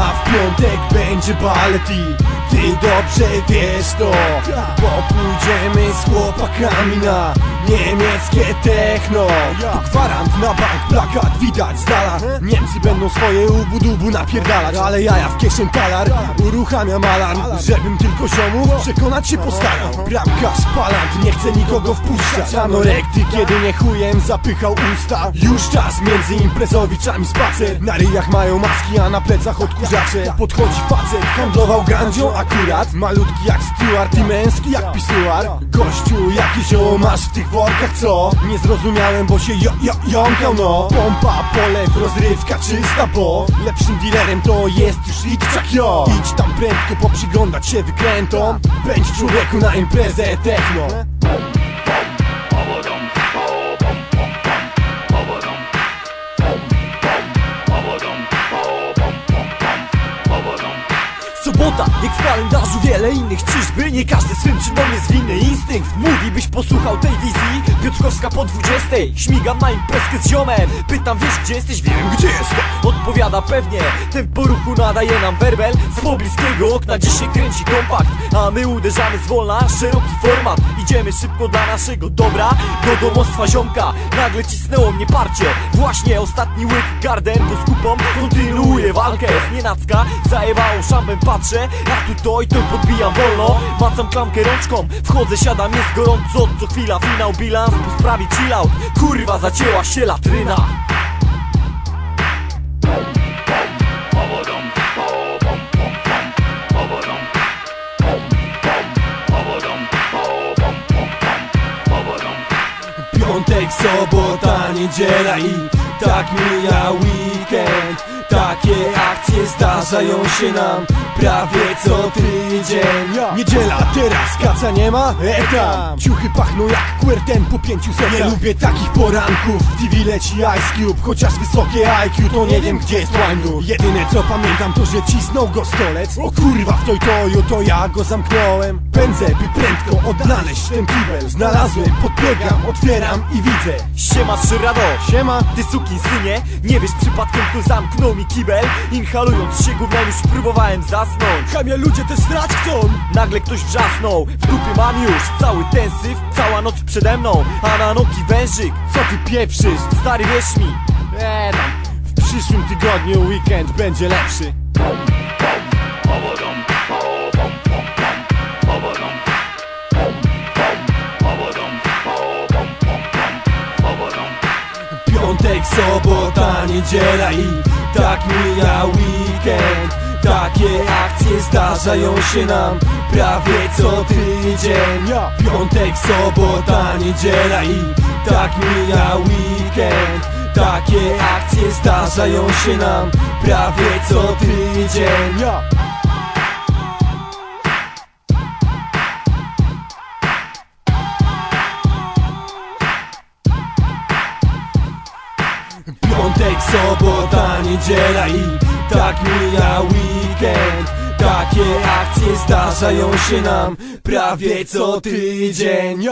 A w piątek będzie balet i ty dobrze wiesz to Bo pójdziemy z chłopakami na niemieckie techno. Gwarant na bank, plakat widać z dala. Niemcy będą swoje ubudubu napierdalać Ale jaja w kieszeń talar, uruchamiam alarm Żebym tylko ziomów przekonać się postaram. Bramkarz palant, nie chce nikogo wpuszczać. Anorekty, kiedy nie chujem zapychał usta. Już czas między imprezowiczami spacer. Na ryjach mają maski, a na plecach odkurzacze Podchodzi facet, handlował gandzią akurat. Malutki jak Stewart i męski jak pisuar. Gościu, jaki zioło masz w tych workach, co? Nie zrozumiałem, bo się jo, jo, jąkał, no. Pompa, polew, rozrywka czysta, bo Lepszym dealerem to jest już Itczak, jo Idź tam prędko, poprzyglądać się wykrętom. Pędź człowieku na imprezę techno Sobota, jak w kalendarzu wiele innych. Czyżby nie każdy swym czynom jest winny Instynkt mówi byś posłuchał tej wizji. Piotrkowska po 20 Śmigam na imprezkę z ziomem. Pytam wiesz gdzie jesteś? Wiem gdzie jestem. Odpowiada pewnie. Tempo ruchu nadaje nam werbel. Z pobliskiego okna dzisiaj kręci kompakt. A my uderzamy z wolna Szeroki format. Idziemy szybko dla naszego dobra. Do domostwa ziomka. Nagle cisnęło mnie parcie. Właśnie ostatni łyk garden Bo z kupą. Kontynuuję walkę. Z nienacka zajebało szambem patrzę A tu to i to podbijam wolno. Macam klamkę rączką Wchodzę, siadam, jest gorąco. Co chwila finał, bilans Po sprawie chillout Kurwa, zacięła się latryna. Piątek, sobota, niedziela i tak mija weekend Takie akcje zdarzają się nam prawie co tydzień. Niedziela, teraz kaca nie ma? E tam. Ciuchy pachną jak querten po pięciu setach. Nie lubię takich poranków. W TV leci Ice Cube Chociaż wysokie IQ to nie wiem gdzie jest Wine Jedyne co pamiętam to, że cisnął go stolec. O kurwa w toj toju to ja go zamknąłem. Pędzę by prędko odnaleźć ten kibel. Znalazłem, podbiegam, otwieram i widzę. Siema Szyrado Siema Ty sukin synie, nie wiesz przypadkiem kto zamknął mi kibel. Inhalując się gównem już próbowałem zasnąć. Kamia ludzie też strać chcą. Nagle ktoś wrzasnął. W dupie mam już cały ten syf Cała noc przede mną. A na nogi wężyk Co ty pieprzysz? Stary wierz mi. Eee W przyszłym tygodniu weekend będzie lepszy. Piątek, sobota, niedziela i tak mija weekend Takie akcje zdarzają się nam prawie co tydzień. Piątek, sobota, niedziela i tak mija weekend. Takie akcje zdarzają się nam prawie co tydzień sobota, niedziela i tak mija weekend. Takie akcje zdarzają się nam prawie co tydzień